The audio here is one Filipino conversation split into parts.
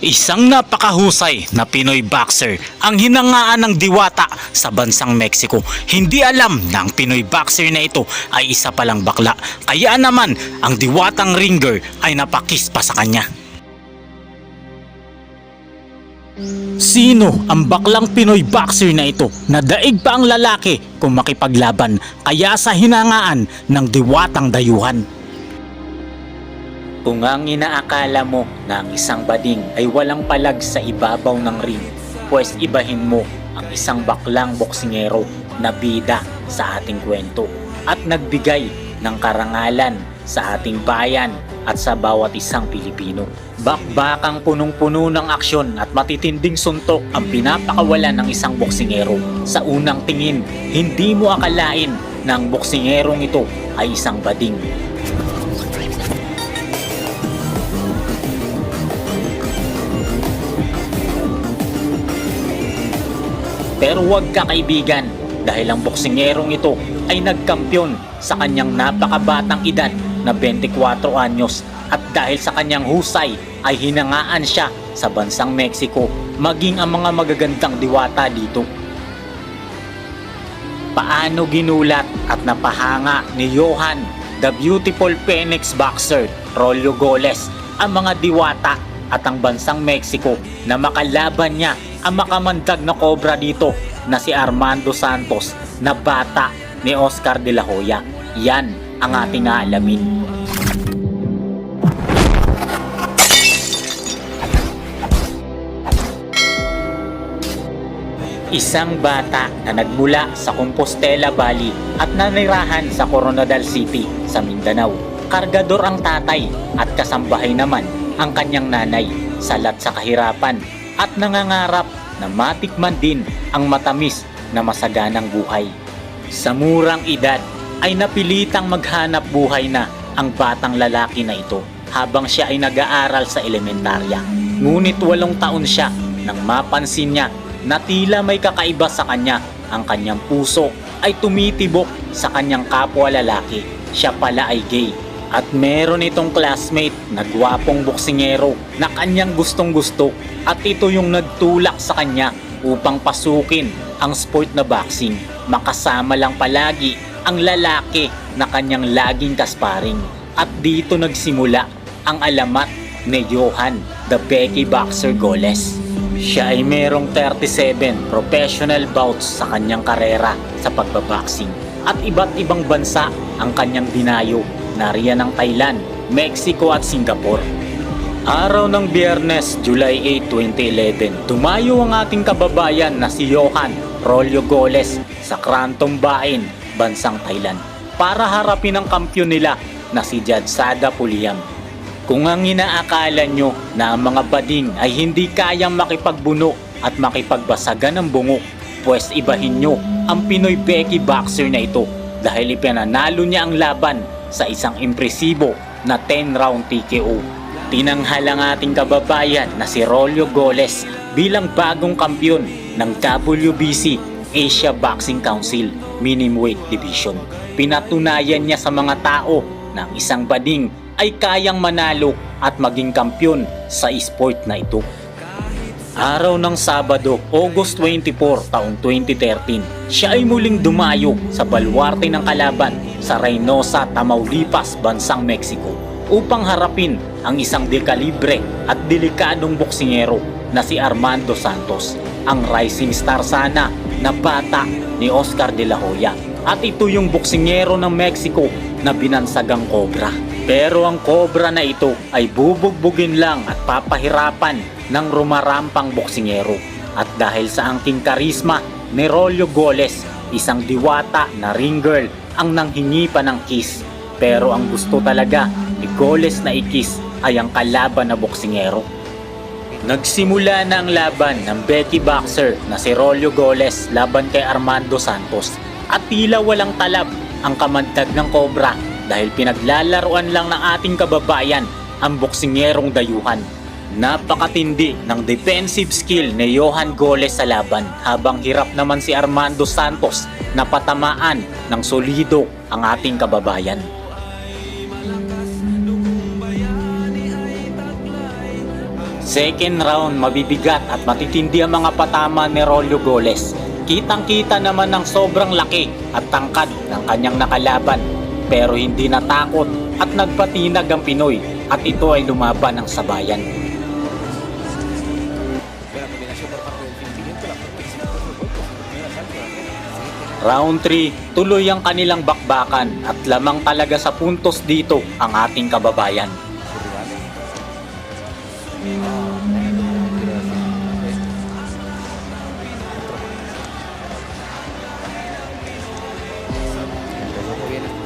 Isang napakahusay na Pinoy boxer ang hinangaan ng diwata sa bansang Mexico. Hindi alam na ang Pinoy boxer na ito ay isa palang bakla. Kaya naman ang diwatang ringer ay napakis pa sa kanya. Sino ang baklang Pinoy boxer na ito na daig pa ang lalaki kung makipaglaban kaya sa hinangaan ng diwatang dayuhan? Kung ang inaakala mo na ang isang bading ay walang palag sa ibabaw ng ring, pues ibahin mo ang isang baklang boksingero na bida sa ating kwento at nagbigay ng karangalan sa ating bayan at sa bawat isang Pilipino. Bakbakang punong-puno ng aksyon at matitinding suntok ang pinapakawalan ng isang boksingero. Sa unang tingin, hindi mo akalain na ang boksingerong ito ay isang bading. Pero huwag ka kaibigan dahil ang boksingerong ito ay nagkampiyon sa kanyang napakabatang edad na 24 anyos at dahil sa kanyang husay ay hinangaan siya sa bansang Mexico maging ang mga magagandang diwata dito. Paano ginulat at napahanga ni Johan, the beautiful Phoenix boxer, Rolio Goles, ang mga diwata at ang bansang Mexico na makalaban niya ang makamandag na kobra dito na si Armando Santos na bata ni Oscar de la Hoya. Yan ang ating aalamin. Isang bata na nagmula sa Compostela Valley at nanirahan sa Coronadal City sa Mindanao. Kargador ang tatay at kasambahay naman ang kanyang nanay salat sa kahirapan at nangangarap na matikman din ang matamis na masaganang buhay. Sa murang edad ay napilitang maghanap buhay na ang batang lalaki na ito habang siya ay nag-aaral sa elementarya. Ngunit walong taon siya nang mapansin niya na tila may kakaiba sa kanya. Ang kanyang puso ay tumitibok sa kanyang kapwa lalaki. Siya pala ay gay. At meron itong classmate na gwapong boksingero na kanyang gustong gusto at ito yung nagtulak sa kanya upang pasukin ang sport na boxing. Makasama lang palagi ang lalaki na kanyang laging kasparing. At dito nagsimula ang alamat ni Johan, the Becky Boxer Goles. Siya ay merong 37 professional bouts sa kanyang karera sa pagbaboxing at iba't ibang bansa ang kanyang dinayo nariyan ng Thailand, Mexico at Singapore. Araw ng Biyernes, July 8, 2011, tumayo ang ating kababayan na si Johan Rolio Goles sa Krantong Bain, bansang Thailand para harapin ang kampyon nila na si Jadsada Puliam. Kung ang inaakala nyo na ang mga bading ay hindi kayang makipagbuno at makipagbasagan ng bungo, pues ibahin nyo ang Pinoy Becky boxer na ito dahil ipinanalo niya ang laban sa isang impresibo na 10 round TKO. Tinanghal ang ating kababayan na si Rolio Goles bilang bagong kampyon ng WBC Asia Boxing Council Minimum Division. Pinatunayan niya sa mga tao na ang isang bading ay kayang manalo at maging kampyon sa esport na ito. Araw ng Sabado, August 24, taong 2013, siya ay muling dumayo sa balwarte ng kalaban sa Reynosa, Tamaulipas, bansang Mexico upang harapin ang isang dekalibre at delikadong boksingero na si Armando Santos, ang rising star sana na bata ni Oscar de la Hoya. At ito yung boksingero ng Mexico na binansagang Cobra. Pero ang Cobra na ito ay bubugbugin lang at papahirapan ng rumarampang boksingero. At dahil sa angking karisma ni Rolio Goles, isang diwata na ring girl ang nanghingi pa ng kiss. Pero ang gusto talaga ni Goles na ikis ay ang kalaban na boksingero. Nagsimula na ang laban ng Becky Boxer na si Rolio Goles laban kay Armando Santos at tila walang talab ang kamandag ng Cobra dahil pinaglalaruan lang ng ating kababayan ang boksingerong dayuhan. Napakatindi ng defensive skill ni Johan Goles sa laban habang hirap naman si Armando Santos na patamaan ng solido ang ating kababayan. Second round, mabibigat at matitindi ang mga patama ni Rolio Goles. Kitang-kita naman ng sobrang laki at tangkad ng kanyang nakalaban. Pero hindi natakot at nagpatinag ang Pinoy at ito ay lumaban ng sabayan. Round 3, tuloy ang kanilang bakbakan at lamang talaga sa puntos dito ang ating kababayan.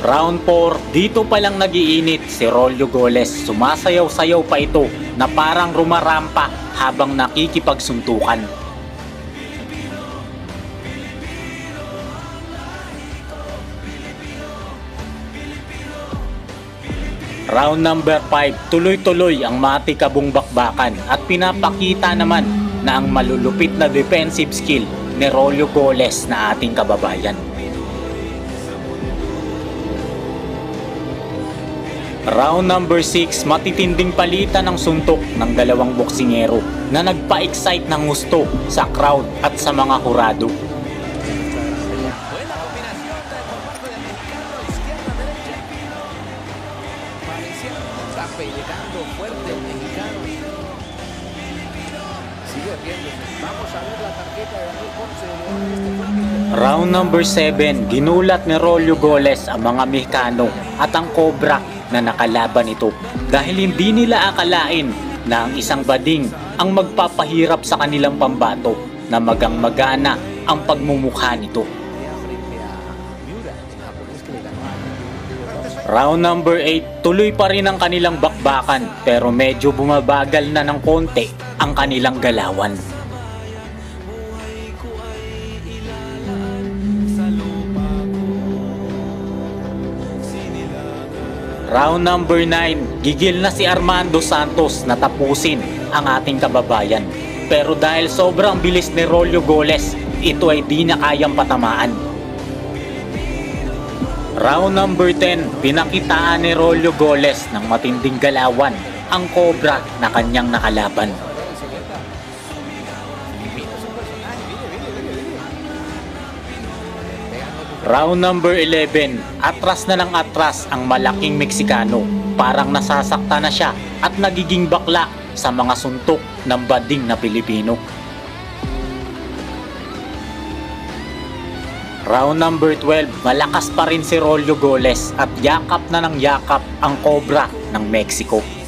Round 4, dito pa lang nagiinit si Rolio Goles. Sumasayaw-sayaw pa ito na parang rumarampa habang nakikipagsuntukan. Round number 5, tuloy-tuloy ang matikabong bakbakan at pinapakita naman na ang malulupit na defensive skill ni Rolio Goles na ating kababayan. Round number 6, matitinding palitan ng suntok ng dalawang boksingero na nagpa-excite ng gusto sa crowd at sa mga hurado. Round number 7, ginulat ni Rolio Goles ang mga Mexicano at ang Cobra na nakalaban ito dahil hindi nila akalain na ang isang bading ang magpapahirap sa kanilang pambato na magang magana ang pagmumukha nito. Round number 8, tuloy pa rin ang kanilang bakbakan pero medyo bumabagal na ng konti ang kanilang galawan. Round number 9, gigil na si Armando Santos na tapusin ang ating kababayan. Pero dahil sobrang bilis ni Rolio Goles, ito ay di na kayang patamaan. Round number 10, pinakitaan ni Rolio Goles ng matinding galawan ang Cobra na kanyang nakalaban. Round number 11, atras na ng atras ang malaking Meksikano. Parang nasasakta na siya at nagiging bakla sa mga suntok ng bading na Pilipino. Round number 12, malakas pa rin si Rolio Goles at yakap na ng yakap ang Cobra ng Mexico.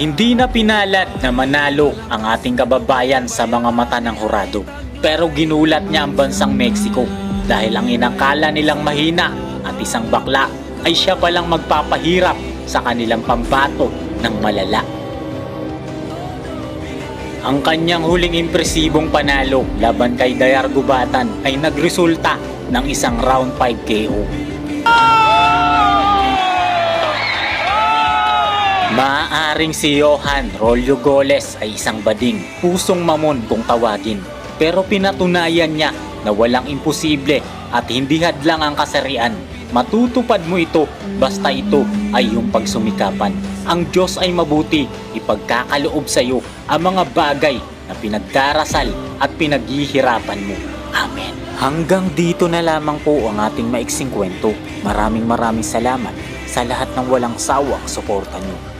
Hindi na pinalad na manalo ang ating kababayan sa mga mata ng hurado. Pero ginulat niya ang bansang Mexico dahil ang inakala nilang mahina at isang bakla ay siya palang magpapahirap sa kanilang pambato ng malala. Ang kanyang huling impresibong panalo laban kay Dayar Gubatan ay nagresulta ng isang round 5 KO. Maaaring si Johan Rolio Goles ay isang bading, pusong mamon kung tawagin. Pero pinatunayan niya na walang imposible at hindi hadlang ang kasarian. Matutupad mo ito basta ito ay yung pagsumikapan. Ang Diyos ay mabuti, ipagkakaloob sa iyo ang mga bagay na pinagdarasal at pinaghihirapan mo. Amen. Hanggang dito na lamang po ang ating maiksing kwento. Maraming maraming salamat sa lahat ng walang sawang suporta nyo.